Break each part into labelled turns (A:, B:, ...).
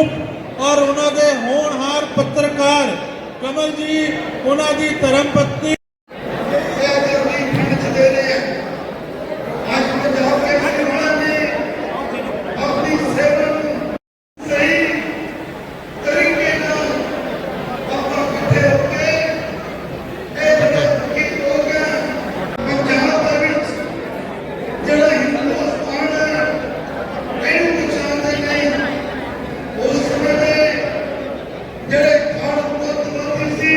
A: Group ਔਰ ਉਹਨਾਂ ਦੇ ਹੋਣਹਾਰ ਪੱਤਰਕਾਰ ਕਮਲ ਜੀ ਉਹਨਾਂ ਦੀ ਧਰਮ ਪਤਨੀ
B: ਜਿਹੜੇ ਖਾਣ ਤੋਂ ਤਮਾਦੀ ਸੀ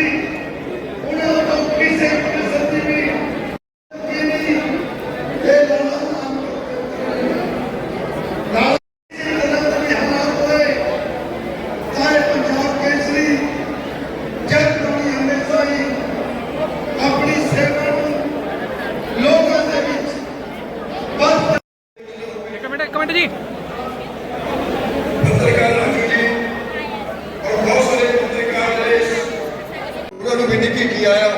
B: ਉਹਨਾਂ ਨੂੰ ਕਿਸੇ ਕਿਸਮ ਦੀ ਵੀ ਇਹ ਨਹੀਂ ਇਹ ਲਾਲਾ ਲਾਲਾ ਜੀ ਦਾ ਵੀ ਹਾਲਾਤ ਹੋਏ ਤਾਂ ਇਹ ਪੰਜਾਬ ਕੇਸਰੀ ਜਗ ਬਣੀ ਹਮੇਸ਼ਾ ਹੀ ਆਪਣੀ ਸੇਵਾ ਨੂੰ ਲੋਕਾਂ ਦੇ ਵਿੱਚ ਵੱਧ
C: ਇੱਕ ਮਿੰਟ ਇੱਕ ਮਿੰਟ ਜੀ
B: ਪੱਤਰਕਾਰ ਰਾਜੂ ਜੀ ਔਰ ਬਹੁਤ ਸਾਰੇ ਪੱਤਰਕਾਰ ਜਿਹੜੇ ਉਹਨਾਂ ਨੂੰ ਵੀ ਨਿੱਕੀ ਕੀ ਆਇਆ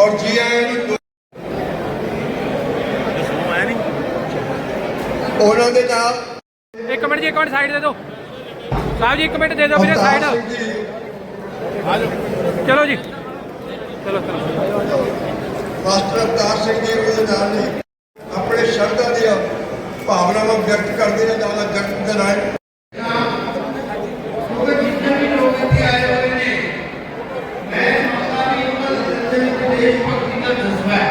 B: ਔਰ ਜੀ ਆਇਆਂ ਨੂੰ ਉਹਨਾਂ ਦੇ ਨਾਲ
C: ਇੱਕ ਮਿੰਟ ਜੀ ਇੱਕ ਮਿੰਟ ਸਾਈਡ ਦੇ ਦਿਓ। ਸਾਹਿਬ ਜੀ ਇੱਕ ਮਿੰਟ ਦੇ ਦਿਓ ਵੀਰੇ ਸਾਈਡ
B: ਅਵਤਾਰ ਸਿੰਘ ਜੀ।
C: ਚਲੋ ਜੀ। ਚਲੋ ਚਲੋ।
B: ਮਾਸਟਰ ਅਵਤਾਰ ਸਿੰਘ ਜੀ ਉਹਦੇ ਨਾਲ ਨੇ। ਆਪਣੇ ਸ਼ਰਧਾ ਦੀਆਂ ਭਾਵਨਾਵਾਂ ਵਿਅਕਤ ਕਰਦੇ ਨੇ ਨਾਲ ਜਗਤ ਦੇ ਰਾਏ ਕਿਉਂਕਿ ਜਿੰਨੇ ਵੀ ਲੋਕ ਇੱਥੇ ਆਏ ਹੋਏ ਨੇ ਮੈਂ ਸਮਝਦਾ ਵੀ ਉਹਨਾਂ ਦੇ ਦਿਲ ਵਿੱਚ ਦੇਸ਼ ਭਗਤੀ ਦਾ ਜਜ਼ਬਾ ਹੈ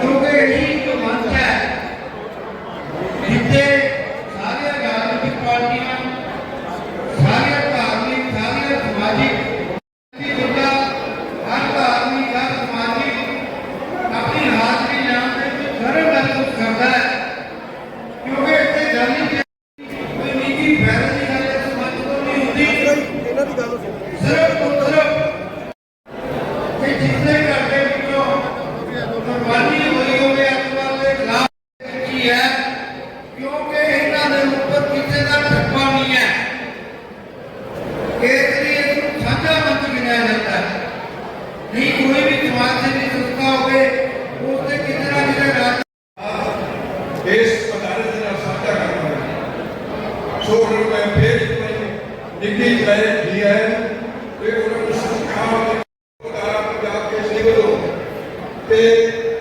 B: ਕਿਉਂਕਿ ਇਹ ਇੱਕ ਮੰਚ ਹੈ ਜਿੱਥੇ ਸਾਰੀਆਂ ਰਾਜਨੀਤਿਕ ਪਾਰਟੀਆਂ ਸਾਰੀਆਂ ਧਾਰਮਿਕ ਸਾਰੀਆਂ ਸਮਾਜਿਕ ਕਿ ਬੰਦਾ ਹਰ ਧਾਰਮਿਕ ਹਰ ਸਮਾਜਿਕ ਆਪਣੀ ਹਾਜ਼ਰੀ ਲਾਉਣ ਦੇ ਵਿੱਚ ਸਰਵ ਮਹਿਸੂਸ ਕਰਦਾ ਹੈ ਕਿਉਂਕਿ ਇੱਥੇ ਜਾਨੀ ਕਿ ਕੋਈ ਨਿੱਜੀ ਫੈਸਲੇ ਦੀ ਗੱਲ ਇਸ ਮੰਚ ਤੋਂ ਨਹੀਂ ਹੁੰਦੀ ਇਹਨਾਂ ਦੀ ਗੱਲ ਸਿਰਫ ਤੋਂ ਸਿਰਫ ਕਿ ਜਿਸਨੇ ਘਰ ਦੇ ਵਿੱਚੋਂ ਕੁਰਬਾਨੀ ਹੋਈ ਹੋਵੇ ਅਕਬਰ ਦੇ ਖਿਲਾਫ ਕੀ ਹੈ ਕਿਉਂਕਿ ਇਹਨਾਂ ਦੇ ਉੱਪਰ ਕਿਸੇ ਦਾ ਠੱਪਾ ਨਹੀਂ ਹੈ ਇਸ ਲਈ ਇਸ ਨੂੰ ਸਾਂਝਾ ਮੰਚ ਗਿਣਿਆ ਜਾਂਦਾ ਹੈ ਨਹੀਂ ਕੋਈ ਵੀ ਸਮਾਜ ਸੇਵੀ ਸੰਸਥਾ ਹੋਵੇ ਉਸ ਤੇ ਕਿਤੇ ਨਾ ਕਿਤੇ ਰਾਜ ਇਸ ਅਦਾਰੇ ਦੇ ਨਾਲ ਸਾਂਝਾ ਕਰਨਾ ਹੈ ਸੋ ਹੁਣ ਮੈਂ ਫੇਰ ਇੱਕ ਵਾਰੀ ਨਿੱਕੀ ਜੈ ਜੀ ਹੈ ਤੇ ਉਹਨਾਂ ਨੂੰ ਸੰਸਕਾਰ ਅਦਾਰਾ ਪੰਜਾਬ ਕੇ ਸ੍ਰੀ ਵੱਲੋਂ ਤੇ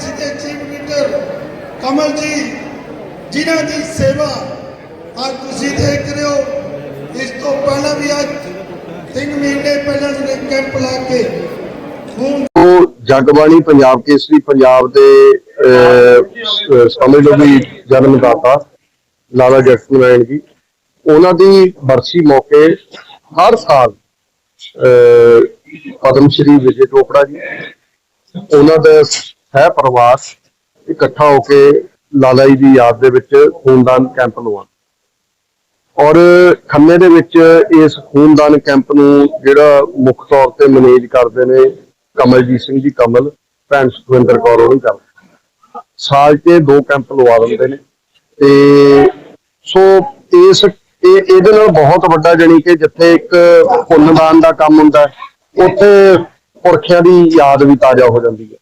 B: ਪੰਜਾਬ ਦੇ ਚੀਫ ਮਿਨਿਸਟਰ ਕਮਲ ਜੀ ਜਿਨ੍ਹਾਂ ਦੀ ਸੇਵਾ ਅੱਜ ਤੁਸੀਂ ਦੇਖ ਰਹੇ ਹੋ। ਇਸ ਤੋਂ ਪਹਿਲਾਂ ਵੀ ਅੱਜ ਤਿੰਨ ਮਹੀਨੇ ਪਹਿਲਾਂ ਨੇ ਕੈਂਪ ਲਾ ਕੇ
D: ਉਹ ਜਗਬਾਣੀ ਪੰਜਾਬ ਕੇਸਰੀ ਪੰਜਾਬ ਦੇ ਅਹ, ਸ- ਸਮਝ ਲਓ ਵੀ ਜਨਮਦਾਤਾ ਲਾਲਾ ਜਗਤ ਨਾਰਾਇਣ ਜੀ ਉਹਨਾਂ ਦੀ ਬਰਸੀ ਮੌਕੇ ਹਰ ਸਾਲ ਅਹ, ਪਦਮ ਸ਼੍ਰੀ ਵਿਜੇ ਚੋਪੜਾ ਜੀ ਉਹਨਾਂ ਦਾ ਹੈ ਪਰਿਵਾਰ ਇਕੱਠਾ ਹੋ ਕੇ ਲਾਲਾ ਜੀ ਦੀ ਯਾਦ ਦੇ ਵਿੱਚ ਖੂਨਦਾਨ ਕੈਂਪ ਲਵਾਉਣ ਔਰ ਖੰਨੇ ਦੇ ਵਿੱਚ ਇਸ ਖੂਨਦਾਨ ਕੈਂਪ ਨੂੰ ਜਿਹੜਾ ਮੁੱਖ ਤੌਰ ਤੇ ਮੈਨੇਜ ਕਰਦੇ ਨੇ ਕਮਲਜੀਤ ਸਿੰਘ ਜੀ, ਕਮਲ, ਭੈਣ ਸੁਖਵਿੰਦਰ ਕੌਰ ਉਹ ਕਰਦੇ ਸਾਲ 'ਚ ਦੋ ਕੈਂਪ ਲਵਾ ਦਿੰਦੇ ਨੇ ਤੇ ਸੋ ਇਸ ਇਹ ਇਹਦੇ ਨਾਲ ਬਹੁਤ ਵੱਡਾ ਜਾਣੀ ਕਿ ਜਿੱਥੇ ਇੱਕ ਪੁੰਨਦਾਨ ਦਾ ਕੰਮ ਹੁੰਦਾ ਉੱਥੇ ਪੁਰਖਿਆਂ ਦੀ ਯਾਦ ਵੀ ਤਾਜ਼ਾ ਹੋ ਜਾਂਦੀ ਹੈ।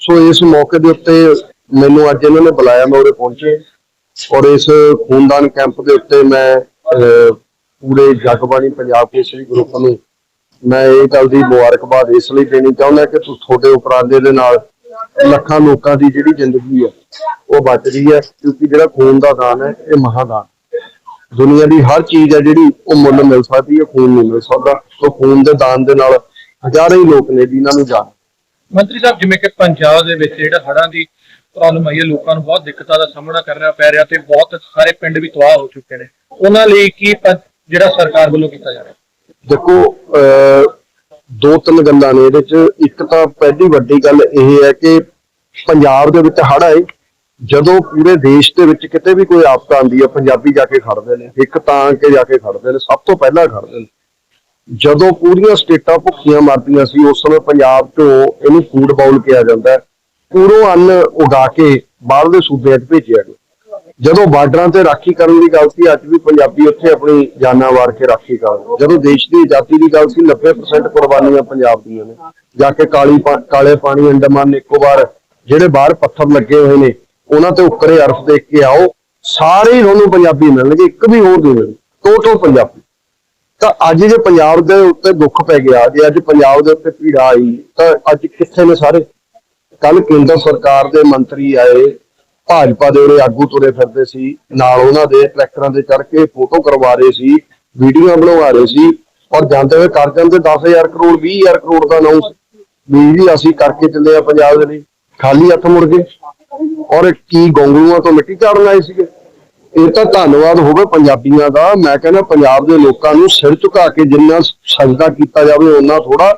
D: ਸੋ ਇਸ ਮੌਕੇ ਦੇ ਉੱਤੇ ਮੈਨੂੰ ਅੱਜ ਇਹਨਾਂ ਨੇ ਬੁਲਾਇਆ, ਮੈਂ ਉਰੇ ਪਹੁੰਚੇ ਔਰ ਇਸ ਖੂਨਦਾਨ ਕੈਂਪ ਦੇ ਉੱਤੇ ਮੈਂ ਪੂਰੇ ਜਗਬਾਣੀ ਪੰਜਾਬ ਕੇਸਰੀ ਗਰੁੱਪ ਨੂੰ ਮੈਂ ਇਹ ਗੱਲ ਦੀ ਮੁਬਾਰਕਬਾਦ ਇਸ ਲਈ ਦੇਣੀ ਚਾਹੁੰਦਾ ਕਿ ਤੁ- ਤੁਹਾਡੇ ਉਪਰਾਲੇ ਦੇ ਨਾਲ ਲੱਖਾਂ ਲੋਕਾਂ ਦੀ ਜਿਹੜੀ ਜ਼ਿੰਦਗੀ ਹੈ, ਉਹ ਬਚ ਰਹੀ ਹੈ ਕਿਉਂਕਿ ਜਿਹੜਾ ਖੂਨ ਦਾ ਦਾਨ ਹੈ, ਇਹ ਮਹਾਦਾਨ ਦੁਨੀਆ ਦੀ ਹਰ ਚੀਜ਼ ਹੈ ਜਿਹੜੀ, ਉਹ ਮੁੱਲ ਮਿਲ ਸਕਦੀ ਹੈ, ਖੂਨ ਨਹੀਂ ਮਿਲ ਸਕਦਾ। ਸੋ ਖੂਨ ਦੇ ਦਾਨ ਦੇ ਨਾਲ ਹਜ਼ਾਰਾਂ ਹੀ ਲੋਕ ਨੇ ਜਿਨ੍ਹਾਂ ਨੂੰ ਜਾਣ
E: ਮੰਤਰੀ ਸਾਹਿਬ ਜਿਵੇਂ ਕਿ ਪੰਜਾਬ ਦੇ ਵਿੱਚ ਜਿਹੜਾ ਹੜ੍ਹਾਂ ਦੀ
C: ਪ੍ਰੋਬਲਮ ਆਈ ਹੈ ਲੋਕਾਂ ਨੂੰ ਬਹੁਤ ਦਿੱਕਤਾਂ ਦਾ ਸਾਹਮਣਾ ਕਰਨਾ ਪੈ ਰਿਹਾ ਤੇ ਬਹੁਤ ਸਾਰੇ ਪਿੰਡ ਵੀ ਤਬਾਹ ਹੋ ਚੁੱਕੇ ਨੇ। ਉਹਨਾਂ ਲਈ ਕੀ ਪ- ਜਿਹੜਾ ਸਰਕਾਰ ਵੱਲੋਂ ਕੀਤਾ ਜਾ ਰਿਹਾ?
D: ਦੇਖੋ ਅਹ, ਦੋ ਤਿੰਨ ਗੱਲਾਂ ਨੇ ਇਹਦੇ ਚ। ਇੱਕ ਤਾਂ ਪਹਿਲੀ ਵੱਡੀ ਗੱਲ ਇਹ ਹੈ ਕਿ ਪੰਜਾਬ ਦੇ ਵਿੱਚ ਹੜ੍ਹ ਆਏ। ਜਦੋਂ ਪੂਰੇ ਦੇਸ਼ ਦੇ ਵਿੱਚ ਕਿਤੇ ਵੀ ਕੋਈ ਆਫਤ ਆਉਂਦੀ ਹੈ ਪੰਜਾਬੀ ਜਾ ਕੇ ਖੜਦੇ ਨੇ। ਇੱਕ ਤਾਂ ਕੇ ਜਾ ਕੇ ਖੜਦੇ ਨੇ ਸਭ ਤੋਂ ਪਹਿਲਾਂ ਖੜਦੇ ਨੇ। ਜਦੋਂ ਪੂਰੀਆਂ ਸਟੇਟਾਂ ਭੁੱਖੀਆਂ ਮਰਦੀਆਂ ਸੀ, ਉਸ ਸਮੇਂ ਪੰਜਾਬ ਚੋਂ ਇਹਨੂੰ ਫੂਡ ਬਾਉਲ ਕਿਹਾ ਜਾਂਦਾ ਹੈ। ਪੂਰੋਂ ਅੰਨ ਉਗਾ ਕੇ ਬਾਹਰਲੇ ਸੂਬਿਆਂ 'ਚ ਭੇਜਿਆ ਗਿਆ। ਜਦੋਂ ਬਾਰਡਰਾਂ ਤੇ ਰਾਖੀ ਕਰਨ ਦੀ ਗੱਲ ਸੀ, ਅੱਜ ਵੀ ਪੰਜਾਬੀ ਉੱਥੇ ਆਪਣੀ ਜਾਨਾਂ ਵਾਰ ਕੇ ਰਾਖੀ ਕਰਨ ਜਦੋਂ ਦੇਸ਼ ਦੀ ਆਜ਼ਾਦੀ ਦੀ ਗੱਲ ਸੀ 90% ਕੁਰਬਾਨੀਆਂ ਪੰਜਾਬ ਦੀਆਂ ਨੇ। ਜਾ ਕੇ ਕਾਲੀ ਪਾ- ਕਾਲੇ ਪਾਣੀ ਅੰਡਮਾਨ ਨਿਕੋਬਾਰ, ਜਿਹੜੇ ਬਾਹਰ ਪੱਥਰ ਲੱਗੇ ਹੋਏ ਨੇ, ਉਹਨਾਂ ਤੇ ਉੱਕਰੇ ਅਰਫ ਦੇਖ ਕੇ ਆਓ। ਸਾਰੇ ਹੀ ਤੁਹਾਨੂੰ ਪੰਜਾਬੀ ਮਿਲਣਗੇ, ਇੱਕ ਵੀ ਹੋਰ ਨਹੀਂ ਮਿਲਣਗੇ ਟੋਟਲ ਪੰਜਾਬੀ। ਤਾਂ ਅੱਜ ਜੇ ਪੰਜਾਬ ਦੇ ਉੱਤੇ ਦੁੱਖ ਪੈ ਗਿਆ, ਜੇ ਅੱਜ ਪੰਜਾਬ ਦੇ ਉੱਤੇ ਪੀੜਾ ਆਈ, ਤਾਂ ਅੱਜ ਕਿੱਥੇ ਨੇ ਸਾਰੇ? ਕੱਲ ਕੇਂਦਰ ਸਰਕਾਰ ਦੇ ਮੰਤਰੀ ਆਏ, ਭਾਜਪਾ ਦੇ ਉਹਦੇ ਆਗੂ ਤੁਰੇ ਫਿਰਦੇ ਸੀ, ਨਾਲ ਉਹਨਾਂ ਦੇ ਟਰੈਕਟਰਾਂ ਦੇ ਚੜ ਕੇ ਫੋਟੋ ਕਰਵਾ ਰਹੇ ਸੀ, ਵੀਡੀਓ ਬਣਵਾ ਰਹੇ ਸੀ, ਔਰ ਜਾਂਦੇ ਹੋਏ ਕਰ ਜਾਂਦੇ 10000 ਕਰੋੜ 20000 ਕਰੋੜ ਦਾ ਅਨਾਉਂਸ ਵੀ ਵੀ ਅਸੀਂ ਕਰਕੇ ਚੱਲੇ ਆ ਪੰਜਾਬ ਦੇ ਲਈ। ਖਾਲੀ ਹੱਥ ਮੁੜ ਗਏ। ਔਰ ਕੀ ਗੋਂਗਲੂਆਂ ਤੋਂ ਮਿੱਟੀ ਝਾੜਨ ਆਏ ਸੀਗੇ? ਇਹ ਤਾਂ ਧੰਨਵਾਦ ਹੋਵੇ ਪੰਜਾਬੀਆਂ ਦਾ। ਮੈਂ ਕਹਿੰਦਾ ਪੰਜਾਬ ਦੇ ਲੋਕਾਂ ਨੂੰ ਸਿਰ ਝੁਕਾ ਕੇ ਜਿੰਨਾ ਸਜਦਾ ਕੀਤਾ ਜਾਵੇ ਉਹਨਾਂ ਥੋੜਾ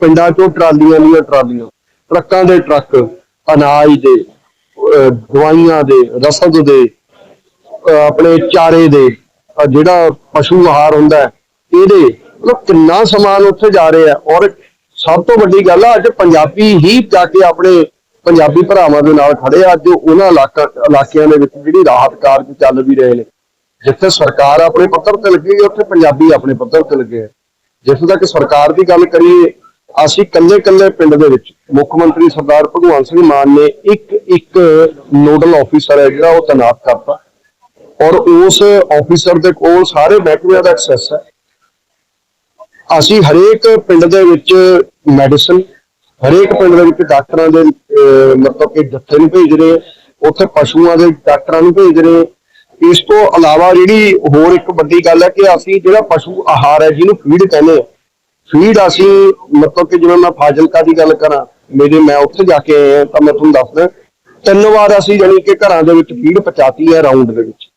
D: ਪਿੰਡਾਂ ਚੋਂ ਟਰਾਲੀਆਂ ਦੀਆਂ ਟਰਾਲੀਆਂ, ਟਰੱਕਾਂ ਦੇ ਟਰੱਕ, ਅਨਾਜ ਦੇ ਦਵਾਈਆਂ ਦੇ, ਰਸਦ ਦੇ ਆਪਣੇ ਚਾਰੇ ਦੇ ਜਿਹੜਾ ਪਸ਼ੂ ਆਹਾਰ ਹੁੰਦਾ ਇਹਦੇ ਮਤਲਬ ਕਿੰਨਾ ਸਮਾਨ ਉੱਥੇ ਜਾ ਰਿਹਾ ਹੈ। ਔਰ ਸਭ ਤੋਂ ਵੱਡੀ ਗੱਲ ਆ, ਅੱਜ ਪੰਜਾਬੀ ਹੀ ਜਾ ਕੇ ਆਪਣੇ ਪੰਜਾਬੀ ਭਰਾਵਾਂ ਦੇ ਨਾਲ ਖੜੇ ਆ। ਅੱਜ ਉਹਨਾਂ ਇਲਾਕਾ ਇਲਾਕਿਆਂ ਦੇ ਵਿੱਚ ਜਿਹੜੀ ਰਾਹਤ ਕਾਰਜ ਚੱਲ ਵੀ ਰਹੇ ਨੇ। ਜਿੱਥੇ ਸਰਕਾਰ ਆਪਣੇ ਪੱਧਰ ਤੇ ਲੱਗੀ ਹੈ ਉੱਥੇ ਪੰਜਾਬੀ ਆਪਣੇ ਪੱਧਰ ਤੇ ਲੱਗੇ ਹੈ ਜਿੱਥੇ ਤੱਕ ਸਰਕਾਰ ਦੀ ਗੱਲ ਕਰੀਏ, ਅਸੀਂ ਕੱਲੇ ਕੱਲੇ ਪਿੰਡ ਦੇ ਵਿੱਚ ਮੁੱਖ ਮੰਤਰੀ ਸਰਦਾਰ ਭਗਵੰਤ ਸਿੰਘ ਮਾਨ ਨੇ ਇੱਕ ਇੱਕ ਨੋਡਲ ਆਫੀਸਰ ਹੈ ਜਿਹੜਾ ਉਹ ਤੈਨਾਤ ਕਰਤਾ। ਔਰ ਉਸ ਆਫੀਸਰ ਦੇ ਕੋਲ ਸਾਰੇ ਮਹਿਕਮਿਆਂ ਦਾ ਐਕਸੈਸ ਹੈ। ਅਸੀਂ ਹਰੇਕ ਪਿੰਡ ਦੇ ਵਿੱਚ ਮੈਡੀਸਨ ਹਰੇਕ ਪਿੰਡ ਦੇ ਵਿੱਚ ਡਾਕਟਰਾਂ ਦੇ ਮਤਲਬ ਕਿ ਜੱਥੇ ਨੂੰ ਭੇਜ ਰਹੇ, ਉੱਥੇ ਪਸ਼ੂਆਂ ਦੇ ਡਾਕਟਰਾਂ ਨੂੰ ਭੇਜ ਰਹੇ। ਇਸ ਤੋਂ ਇਲਾਵਾ ਜਿਹੜੀ ਹੋਰ ਇੱਕ ਵੱਡੀ ਗੱਲ ਹੈ ਕਿ ਅਸੀਂ ਜਿਹੜਾ ਪਸ਼ੂ ਆਹਾਰ ਹੈ, ਜਿਹਨੂੰ ਫੀਡ ਕਹਿੰਦੇ ਆ ਫੀਡ ਅਸੀਂ ਮਤਲਬ ਕਿ ਜਿਵੇਂ ਮੈਂ ਫਾਜ਼ਿਲਕਾ ਦੀ ਗੱਲ ਕਰਾਂ, ਮੇਰੇ ਮੈਂ ਉੱਥੇ ਜਾ ਕੇ ਆਇਆ ਤਾਂ ਮੈਂ ਤੁਹਾਨੂੰ ਦੱਸਦਾ, ਤਿੰਨ ਵਾਰ ਅਸੀਂ ਜਾਣੀ ਕਿ ਘਰਾਂ ਦੇ ਵਿੱਚ ਫੀਡ ਪਹੁੰਚਾਤੀ ਹੈ ਰਾਉਂਡ ਦੇ ਵਿੱਚ।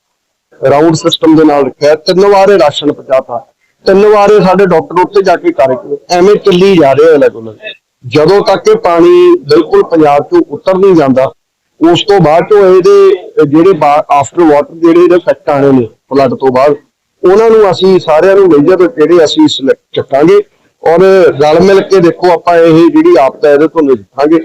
D: ਰਾਉਂਡ ਸਿਸਟਮ ਦੇ ਨਾਲ ਰੱਖਿਆ, ਤਿੰਨ ਵਾਰ ਰਾਸ਼ਨ ਪਹੁੰਚਾਤਾ। ਤਿੰਨ ਵਾਰ ਇਹ ਸਾਡੇ ਡਾਕਟਰ ਉੱਥੇ ਜਾ ਕੇ ਕਰ ਐਵੇਂ ਚੱਲੀ ਜਾ ਰਿਹਾ ਹੈ ਲਗੋ ਜਦੋਂ ਤੱਕ ਇਹ ਪਾਣੀ ਬਿਲਕੁਲ ਪੰਜਾਬ ਤੋਂ ਉਤਰ ਨਹੀਂ ਜਾਂਦਾ, ਉਸ ਤੋਂ ਬਾਅਦ ਤੋਂ ਇਹਦੇ, ਜਿਹੜੇ ਆਫਟਰ ਵਾਟਰ ਜਿਹੜੇ ਇਹਦੇ ਇਫੈਕਟ ਆਣੇ ਨੇ ਫਲੱਡ ਤੋਂ ਬਾਅਦ, ਉਹਨਾਂ ਨੂੰ ਅਸੀਂ ਸਾਰਿਆਂ ਨੂੰ ਮੇਜਰ ਜਿਹੜੇ ਅਸੀਂ select ਚੱਕਾਂਗੇ ਔਰ ਰਲ ਮਿਲ ਕੇ ਦੇਖੋ ਆਪਾਂ ਇਹ ਜਿਹੜੀ ਆਪਤ ਇਹਦੇ ਤੋਂ ਨਿਪਟਾਂਗੇ।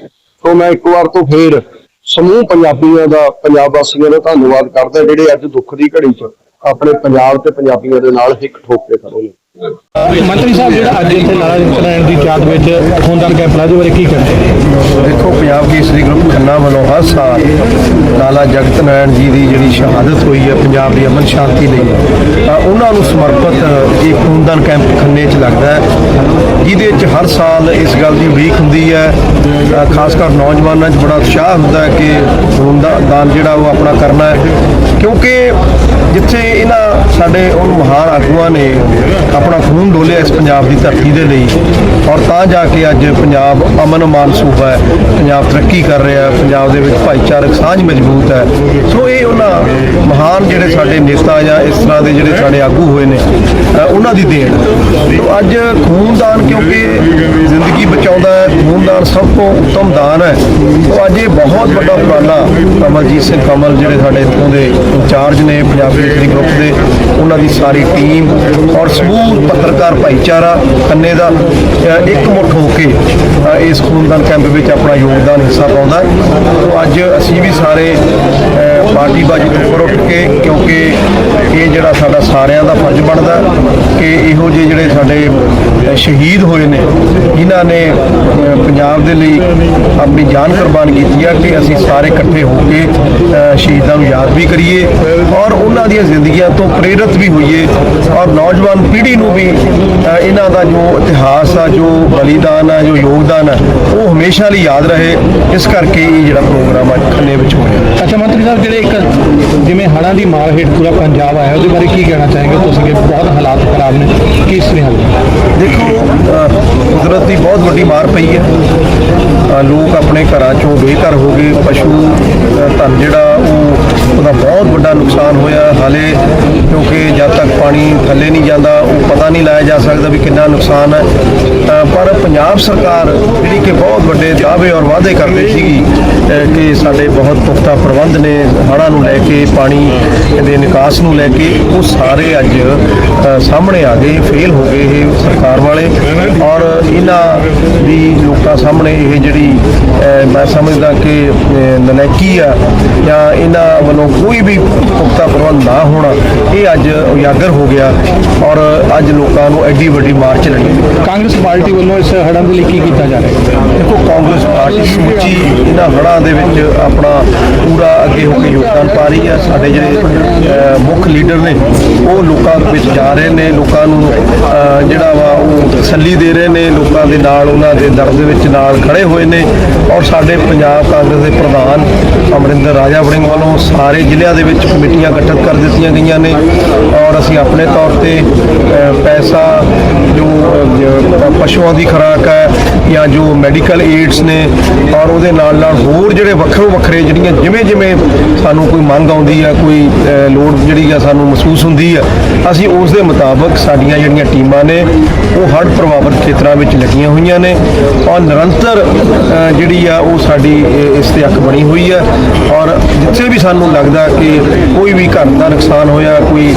D: ਸੋ ਮੈਂ ਇੱਕ ਵਾਰ ਤੋਂ ਫੇਰ ਸਮੂਹ ਪੰਜਾਬੀਆਂ ਦਾ, ਪੰਜਾਬ ਵਾਸੀਆਂ ਦਾ ਧੰਨਵਾਦ ਕਰਦਾ ਜਿਹੜੇ ਅੱਜ ਦੁੱਖ ਦੀ ਘੜੀ 'ਚ ਆਪਣੇ ਪੰਜਾਬ ਤੇ ਪੰਜਾਬੀਆਂ ਦੇ ਨਾਲ ਇੱਕ ਠੋਕ ਕੇ ਖੜੇ ਨੇ।
E: ਮੰਤਰੀ ਸਾਹਿਬ, ਜਿਹੜਾ ਅੱਜ ਇੱਥੇ ਨਾਰਾ ਲੈਣ ਦੀ ਚਾਤ ਵਿੱਚ ਖੂਨਦਾਨ ਕੈਂਪ ਲਾਇਆ ਬਾਰੇ ਕੀ ਕਹਿੰਦੇ
F: ਦੇਖੋ, ਪੰਜਾਬ ਕੇਸਰੀ ਗਰੁੱਪ ਖੰਨਾ ਵੱਲੋਂ ਹਰ ਸਾਲ ਲਾਲਾ ਜਗਤ ਨਾਰਾਇਣ ਜੀ ਦੀ ਜਿਹੜੀ ਸ਼ਹਾਦਤ ਹੋਈ ਹੈ, ਪੰਜਾਬ ਦੀ ਅਮਨ ਸ਼ਾਂਤੀ ਲਈ। ਤਾਂ ਉਹਨਾਂ ਨੂੰ ਸਮਰਪਿਤ ਇਹ ਖੂਨਦਾਨ ਕੈਂਪ ਖੰਨੇ 'ਚ ਲੱਗਦਾ ਹੈ, ਜਿਹਦੇ ਵਿੱਚ ਹਰ ਸਾਲ ਇਸ ਗੱਲ ਦੀ ਉਡੀਕ ਹੁੰਦੀ ਹੈ। ਖਾਸ ਕਰ ਨੌਜਵਾਨਾਂ 'ਚ ਬੜਾ ਉਤਸ਼ਾਹ ਹੁੰਦਾ ਹੈ ਕਿ ਖੂਨਦਾਨ ਦਾਨ ਜਿਹੜਾ ਉਹ ਆਪਣਾ ਕਰਨਾ ਹੈ। ਕਿਉਂਕਿ ਜਿੱਥੇ ਇਹਨਾਂ ਸਾਡੇ ਉਹ ਮਹਾਨ ਆਗੂਆਂ ਨੇ ਆਪਣਾ ਖੂਨ ਡੋਲਿਆ ਇਸ ਪੰਜਾਬ ਦੀ ਧਰਤੀ ਦੇ ਲਈ ਔਰ ਤਾਂ ਜਾ ਕੇ ਅੱਜ ਪੰਜਾਬ ਅਮਨ ਮਾਨ ਸੂਬਾ ਹੈ, ਪੰਜਾਬ ਤਰੱਕੀ ਕਰ ਰਿਹਾ ਹੈ, ਪੰਜਾਬ ਦੇ ਵਿੱਚ ਭਾਈਚਾਰਕ ਸਾਂਝ ਮਜ਼ਬੂਤ ਹੈ। ਸੋ ਇਹ ਉਹਨਾਂ ਮਹਾਨ ਜਿਹੜੇ ਸਾਡੇ ਨੇਤਾ ਜਾਂ ਇਸ ਤਰ੍ਹਾਂ ਦੇ ਜਿਹੜੇ ਸਾਡੇ ਆਗੂ ਹੋਏ ਨੇ ਉਹਨਾਂ ਦੀ ਦੇਣ ਹੈ। ਅੱਜ ਖੂਨਦਾਨ ਕਿਉਂਕਿ ਜ਼ਿੰਦਗੀ ਬਚਾਉਂਦਾ ਹੈ ਖੂਨਦਾਨ ਸਭ ਤੋਂ ਉੱਤਮ ਦਾਨ ਹੈ ਸੋ ਅੱਜ ਇਹ ਬਹੁਤ ਵੱਡਾ ਉਪਰਾਲਾ ਕਮਲਜੀਤ ਸਿੰਘ ਕਮਲ ਜਿਹੜੇ ਸਾਡੇ ਇੱਥੋਂ ਦੇ ਇੰਚਾਰਜ ਨੇ ਪੰਜਾਬ ਕੇਸਰੀ ਗਰੁੱਪ ਦੇ ਉਹਨਾਂ ਦੀ ਸਾਰੀ ਟੀਮ ਔਰ ਸਮੂਹ ਪੱਤਰਕਾਰ ਭਾਈਚਾਰਾ ਕੰਨੇ ਦਾ ਇੱਕ ਮੁੱਠ ਹੋ ਕੇ ਇਸ ਖੂਨਦਾਨ ਕੈਂਪ ਵਿੱਚ ਆਪਣਾ ਯੋਗਦਾਨ ਹਿੱਸਾ ਪਾਉਂਦਾ ਹੈ। ਸੋ ਅੱਜ ਅਸੀਂ ਵੀ ਸਾਰੇ ਅ, ਪਾਰਟੀ ਬਾਜੀ ਤੋਂ ਉੱਠ ਕੇ ਕਿਉਂਕਿ ਇਹ ਜਿਹੜਾ ਸਾਡਾ ਸਾਰਿਆਂ ਦਾ ਫਰਜ਼ ਬਣਦਾ ਕਿ ਇਹੋ ਜਿਹੇ ਜਿਹੜੇ ਸਾਡੇ ਸ਼ਹੀਦ ਹੋਏ ਨੇ ਜਿਨ੍ਹਾਂ ਨੇ ਪੰਜਾਬ ਦੇ ਲਈ ਆਪਣੀ ਜਾਨ ਕੁਰਬਾਨ ਕੀਤੀ ਆ ਕਿ ਅਸੀਂ ਸਾਰੇ ਇਕੱਠੇ ਹੋ ਕੇ ਸ਼ਹੀਦਾਂ ਨੂੰ ਯਾਦ ਵੀ ਕਰੀਏ ਔਰ ਉਹਨਾਂ ਦੀਆਂ ਜ਼ਿੰਦਗੀਆਂ ਤੋਂ ਪ੍ਰੇਰਿਤ ਵੀ ਹੋਈਏ ਔਰ ਨੌਜਵਾਨ ਪੀੜ੍ਹੀ ਨੂੰ ਵੀ ਇਹਨਾਂ ਦਾ ਜੋ ਇਤਿਹਾਸ ਆ, ਜੋ ਬਲੀਦਾਨ ਆ, ਜੋ ਯੋਗਦਾਨ ਆ, ਉਹ ਹਮੇਸ਼ਾ ਲਈ ਯਾਦ ਰਹੇ। ਇਸ ਕਰਕੇ ਇਹ ਜਿਹੜਾ ਪ੍ਰੋਗਰਾਮ ਅੱਜ ਖੰਨੇ ਵਿੱਚ ਹੋ ਰਿਹਾ
E: ਅੱਛਾ ਮੰਤਰੀ ਸਾਹਿਬ, ਜਿਹੜੇ ਇੱਕ ਜਿਵੇਂ ਹੜ੍ਹਾਂ ਦੀ ਮਾਰ ਹੇਠ ਪੂਰਾ ਪੰਜਾਬ ਆਇਆ ਉਹਦੇ ਬਾਰੇ ਕੀ ਕਹਿਣਾ ਚਾहेंगे ਤੁਸੀਂ ਕਿ ਬਹੁਤ ਹਾਲਾਤ ਖਰਾਬ ਨੇ ਕੀ ਸੁਨੇਹਾ ਦੇਣਾ?
F: ਦੇਖੋ ਕੁਦਰਤ ਦੀ ਬਹੁਤ ਵੱਡੀ ਮਾਰ ਪਈ ਹੈ ਲੋਕ ਆਪਣੇ ਘਰਾਂ ਚੋਂ ਬੇਘਰ ਹੋ ਗਏ, ਪਸ਼ੂ ਧਨ ਜਿਹੜਾ ਉਹ ਉਹਦਾ ਬਹੁਤ ਵੱਡਾ ਨੁਕਸਾਨ ਹੋਇਆ। ਹਾਲੇ ਕਿਉਂਕਿ ਜਦ ਤੱਕ ਪਾਣੀ ਥੱਲੇ ਨਹੀਂ ਜਾਂਦਾ ਉਹ ਪਤਾ ਨਹੀਂ ਲਾਇਆ ਜਾ ਸਕਦਾ ਵੀ ਕਿੰਨਾ ਨੁਕਸਾਨ ਹੈ। ਅ, ਪਰ ਪੰਜਾਬ ਸਰਕਾਰ ਜਿਹੜੀ ਕਿ ਬਹੁਤ ਵੱਡੇ ਦਾਅਵੇ ਔਰ ਵਾਅਦੇ ਕਰਦੇ ਸੀਗੀ ਕਿ ਸਾਡੇ ਬਹੁਤ ਪੁਖਤਾ ਪ੍ਰਬੰਧ ਨੇ ਹੜ੍ਹਾਂ ਨੂੰ ਲੈ ਕੇ ਪਾਣੀ ਦੇ ਨਿਕਾਸ ਨੂੰ ਲੈ ਕੇ ਉਹ ਸਾਰੇ ਅੱਜ ਸਾਹਮਣੇ ਆ ਗਏ ਫੇਲ ਹੋ ਗਏ ਇਹ ਸਰਕਾਰ ਵਾਲੇ। ਔਰ ਇਹਨਾਂ ਦੀ ਲੋਕਾਂ ਸਾਹਮਣੇ ਇਹ ਜਿਹੜੀ ਮੈਂ ਸਮਝਦਾ ਕਿ ਨਨੈਕੀ ਆ ਜਾਂ ਇਹਨਾਂ ਵੱਲੋਂ ਕੋਈ ਵੀ ਪੁਖਤਾ ਪ੍ਰਬੰਧ ਨਾ ਹੋਣਾ ਇਹ ਅੱਜ ਉਜਾਗਰ ਹੋ ਗਿਆ ਔਰ ਅੱਜ ਲੋਕਾਂ ਨੂੰ ਐਡੀ ਵੱਡੀ ਮਾਰ ਪਈ।
E: ਕਾਂਗਰਸ ਪਾਰਟੀ ਵੱਲੋਂ ਇਸ ਹੜ੍ਹਾਂ ਦੇ ਲਈ ਕੀ ਕੀਤਾ ਜਾ ਰਿਹਾ ਹੈ?
F: ਦੇਖੋ ਕਾਂਗਰਸ ਪਾਰਟੀ ਸਮੁੱਚੀ ਇਹਨਾਂ ਹੜ੍ਹਾਂ ਦੇ ਵਿੱਚ ਆਪਣਾ ਪੂਰਾ ਅੱਗੇ ਹੋ ਕੇ ਯੋਗਦਾਨ ਪਾ ਰਹੀ ਹੈ। ਸਾਡੇ ਜਿਹੜੇ ਮੁੱਖ ਲੀਡਰ ਨੇ ਉਹ ਲੋਕਾਂ ਵਿੱਚ ਜਾ ਰਹੇ ਨੇ ਲੋਕਾਂ ਨੂੰ ਜਿਹੜਾ ਵਾ ਉਹ ਤਸੱਲੀ ਦੇ ਰਹੇ ਨੇ ਲੋਕਾਂ ਦੇ ਨਾਲ ਉਹਨਾਂ ਦੇ ਦਰਦ ਦੇ ਵਿੱਚ ਨਾਲ ਖੜੇ ਹੋਏ ਨੇ ਔਰ ਸਾਡੇ ਪੰਜਾਬ ਕਾਂਗਰਸ ਦੇ ਪ੍ਰਧਾਨ ਅਮਰਿੰਦਰ ਰਾਜਾ ਵੜਿੰਗ ਵੱਲੋਂ ਸਾਰੇ ਜ਼ਿਲ੍ਹਿਆਂ ਦੇ ਵਿੱਚ ਕਮੇਟੀਆਂ ਗਠਿਤ ਕਰ ਦਿੱਤੀਆਂ ਗਈਆਂ ਨੇ ਔਰ ਅਸੀਂ ਆਪਣੇ ਤੌਰ ਤੇ ਪੈਸਾ ਜੋ ਪਸ਼ੂਆਂ ਦੀ ਖੁਰਾਕ ਹੈ ਜਾਂ ਜੋ ਮੈਡੀਕਲ ਏਡਸ ਨੇ ਔਰ ਉਹਦੇ ਨਾਲ ਨਾਲ ਹੋਰ ਜਿਹੜੇ ਵੱਖਰੋ ਵੱਖਰੇ ਜਿਹੜੀਆਂ ਜਿਵੇਂ ਜਿਵੇਂ ਸਾਨੂੰ ਕੋਈ ਮੰਗ ਆਉਂਦੀ ਹੈ ਕੋਈ ਲੋੜ ਜਿਹੜੀ ਆ ਸਾਨੂੰ ਮਹਿਸੂਸ ਹੁੰਦੀ ਹੈ ਅਸੀਂ ਉਸ ਦੇ ਮੁਤਾਬਕ ਸਾਡੀਆਂ ਜਿਹੜੀਆਂ ਟੀਮਾਂ ਨੇ ਉਹ ਹੜ੍ਹ ਪ੍ਰਭਾਵਿਤ ਖੇਤਰਾਂ ਵਿੱਚ ਲੱਗੀਆਂ ਹੋਈਆਂ ਨੇ ਔਰ ਨਿਰੰਤਰ ਜਿਹੜੀ ਆ ਉਹ ਸਾਡੀ ਇਸ ਤੇ ਅੱਖ ਬਣੀ ਹੋਈ ਹੈ ਔਰ ਜਿੱਥੇ ਵੀ ਸਾਨੂੰ ਲੱਗਦਾ ਕਿ ਕੋਈ ਵੀ ਘਰ ਦਾ ਨੁਕਸਾਨ ਹੋਇਆ, ਕੋਈ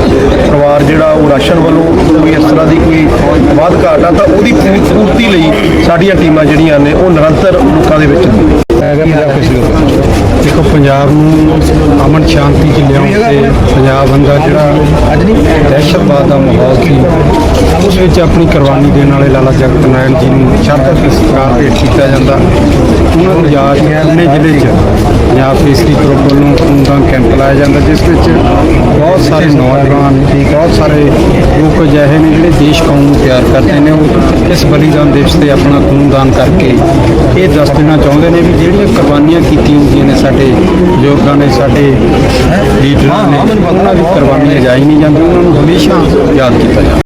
F: ਪਰਿਵਾਰ ਜਿਹੜਾ ਉਹ ਰਾਸ਼ਨ ਵੱਲੋਂ ਕੋਈ ਇਸ ਤਰ੍ਹਾਂ ਦੀ ਕੋਈ ਵਾਧ ਘਾਟ ਆ, ਤਾਂ ਉਹਦੀ ਪੂਰੀ, ਪੂਰਤੀ ਲਈ ਸਾਡੀਆਂ ਟੀਮਾਂ ਜਿਹੜੀਆਂ ਨੇ, ਉਹ ਨਿਰੰਤਰ ਲੋਕਾਂ ਦੇ ਵਿੱਚ ਨੇ
G: ਦੇਖੋ, ਪੰਜਾਬ ਨੂੰ ਅਮਨ ਸ਼ਾਂਤੀ ਚ ਲਿਆਉਣ ਤੇ ਪੰਜਾਬ ਅੰਦਰ ਜਿਹੜਾ ਅੱਜ ਨਹੀਂ ਦਹਿਸ਼ਤਵਾਦ ਦਾ ਮਾਹੌਲ ਸੀ, ਉਸ ਵਿੱਚ ਆਪਣੀ ਕੁਰਬਾਨੀ ਦੇਣ ਵਾਲੇ ਲਾਲਾ ਜਗਤ ਨਾਰਾਇਣ ਜੀ ਨੂੰ ਸ਼ਰਧਾ ਸਤਿਕਾਰ ਭੇਟ ਕੀਤਾ ਜਾਂਦਾ। ਉਹਨਾਂ ਨੂੰ ਯਾਦ ਆਪਣੇ ਜ਼ਿਲ੍ਹੇ 'ਚ ਪੰਜਾਬ ਕੇਸਰੀ ਗਰੁੱਪ ਵੱਲੋਂ ਖੂਨਦਾਨ ਕੈਂਪ ਲਾਇਆ ਜਾਂਦਾ, ਜਿਸ ਵਿੱਚ ਬਹੁਤ ਸਾਰੇ ਨੌਜਵਾਨ ਬਹੁਤ ਸਾਰੇ ਲੋਕ ਅਜਿਹੇ ਨੇ ਜਿਹੜੇ ਦੇਸ਼ ਕੌਮ ਨੂੰ ਪਿਆਰ ਕਰਦੇ ਨੇ, ਉਹ ਇਸ ਬਲੀਦਾਨ ਦਿਵਸ ਤੇ ਆਪਣਾ ਖੂਨਦਾਨ ਕਰਕੇ ਇਹ ਦੱਸ ਦੇਣਾ ਚਾਹੁੰਦੇ ਨੇ ਵੀ ਜਿਹੜੀਆਂ ਕੁਰਬਾਨੀਆਂ ਕੀਤੀਆਂ ਹੁੰਦੀਆਂ ਨੇ ਸਾਡੇ ਬਜ਼ੁਰਗਾਂ ਨੇ, ਸਾਡੇ ਲੀਡਰਾਂ ਨੇ, ਉਹਨਾਂ ਦੀ ਕੁਰਬਾਨੀਆਂ ਜਾਈ ਨਹੀਂ ਜਾਂਦੀ, ਉਹਨਾਂ ਨੂੰ ਹਮੇਸ਼ਾ ਯਾਦ ਕੀਤਾ ਜਾਂਦਾ